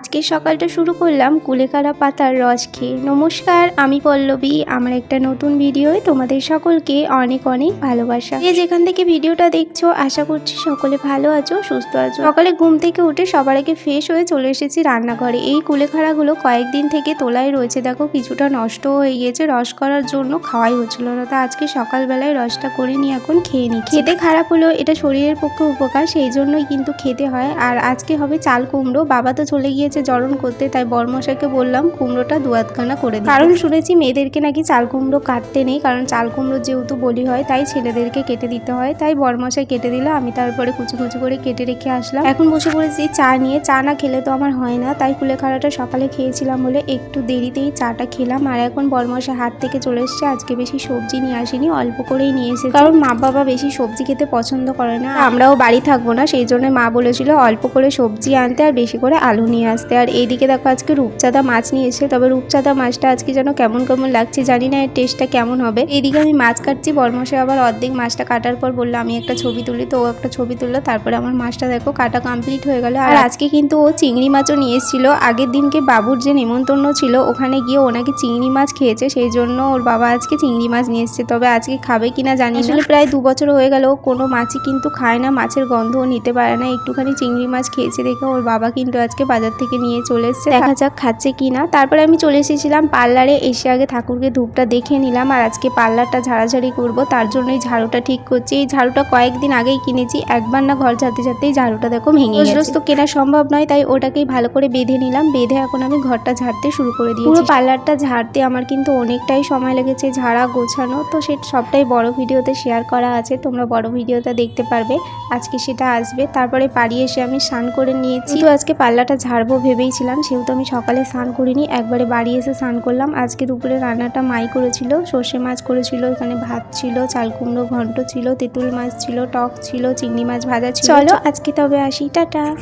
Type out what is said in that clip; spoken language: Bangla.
আজকের সকালটা শুরু করলাম কুলেখাড়া পাতার রস খেয়ে। নমস্কার, আমি পল্লবী। আমার একটা নতুন ভিডিওয় তোমাদের সকলকে অনেক অনেক ভালোবাসা। যে যেখান থেকে ভিডিওটা দেখছ, আশা করছি সকলে ভালো আছো, সুস্থ আছো। সকালে ঘুম থেকে উঠে সবার আগে ফ্রেশ হয়ে চলে এসেছি রান্নাঘরে। এই কুলেখাড়াগুলো কয়েকদিন থেকে তোলায় রয়েছে। দেখো, কিছুটা নষ্ট হয়ে গিয়েছে। রস করার জন্য খাওয়াই হচ্ছিল না। তা আজকে সকালবেলায় রসটা করে নিয়ে এখন খেয়ে নি খেতে খারাপ হলেও এটা শরীরের পক্ষে উপকার, সেই জন্যই কিন্তু খেতে হয়। আর আজকে হবে চাল কুমড়ো। বাবা তো চলে গিয়েছে জরণ করতে, তাই বরমশাইকে বললাম, কুমড়োটা দুয়াতখানা করে দিতে। কারণ শুনেছি মেয়েদেরকে নাকি চাল কুমড়ো কাটতে নেই, কারণ চাল কুমড়ো যেহেতু বলি হয়, তাই ছেলেদেরকে কেটে দিতে হয়। তাই বরমশাই কেটে দিল, আমি তারপরে কুচি কুচি করে কেটে রেখে আসলাম। এখন বসে পড়েছি চা নিয়ে। চা না খেলে তো আমার হয় না, তাই কুলেখাড়াটা সকালে খেয়েছিলাম বলে একটু দেরিতেই চাটা খেলাম। আর এখন বরমশাই হাত থেকে চলে এসছে, আজকে বেশি সবজি নিয়ে আসিনি, অল্প করেই নিয়ে এসেছে। কারণ মা বাবা বেশি সবজি খেতে পছন্দ করে না, আমরাও বাড়ি থাকব না, সেই জন্য মা বলেছিল অল্প করে সবজি আনতে আর বেশি করে আলু নিয়ে আসতে আর এইদিকে দেখো আজকে রূপচাঁদা মাছ নিয়ে এসে তবে রূপচাঁদা মাছটা আজকে যেন কেমন কেমন লাগছে জানি না, এর টেস্টটা কেমন হবে। এইদিকে আমি মাছ কাটছি, বরমশাই আবার অর্ধেক মাছটা কাটার পর বলল, আমি একটা ছবি তুলি। তো ও একটা ছবি তুললো, তারপরে আমার মাছটা দেখো কাটা কমপ্লিট হয়ে গেল। আর আজকে কিন্তু ও চিংড়ি মাছও নিয়ে এসেছিল। আগের দিনকে বাবুর যে নিমন্ত্রণ ছিল, ওখানে গিয়ে ওনাকে চিংড়ি মাছ খেয়েছে। সেই জন্য ওর বাবা আজকে চিংড়ি মাছ নিয়ে এসেছে। তবে আজকে খাবে কিনা জানি আসলে প্রায় দু বছর হয়ে গেল কোনো মাছই কিন্তু খায় না। মাছের গন্ধও নিতে পারে না। একটুখানি চিংড়ি মাছ খেয়েছে দেখে ওর বাবা কিন্তু আজকে বাজার থেকে নিয়ে চলে এসেছে দেখা যাক খাচ্ছে কিনা তারপরে আমি চলে এসেছিলাম পার্লারে এসে আগে ঠাকুরকে ধূপটা দেখে নিলাম আর আজকে পার্লারটা ঝাড়াঝাড়ি করব তার জন্যই ঝাড়ুটা ঠিক করছি। এই ঝাড়ুটা কয়েকদিন আগেই কিনেছি একবার না ঘর ঝাড়তে ঝাড়তেই ঝাড়ুটা দেখো ভেঙে গেছে। তো কেনা সম্ভব নয় তাই ওটাকেই ভালো করে বেঁধে নিলাম বেঁধে এখন আমি ঘরটা ঝাড়তে শুরু করে দিয়েছি। পুরো পার্লারটা ঝাড়তে আমার কিন্তু অনেকটাই সময় লেগেছে ঝাড়া গোছানো তো সে সবটাই বড় ভিডিওতে শেয়ার করা আছে তোমরা বড় ভিডিওটা দেখতে পারবে। আজকে সেটা আসবে তারপরে বাড়ি এসে আমি স্নান করে নিয়েছি। তো আজকে পাল্লাটা ঝাড়বো ভেবেইছিলাম সেহেতু আমি সকালে স্নান করিনি একবারে বাড়ি এসে স্নান করলাম। আজকে দুপুরে রান্নাটা মাই করেছিল সর্ষে মাছ করেছিল এখানে ভাত ছিল চাল কুমড়ো ঘন্ট ছিল তেঁতুল মাছ ছিল টক ছিল চিংড়ি মাছ ভাজা ছিল। চলো আজকে তবে আসি টাটা।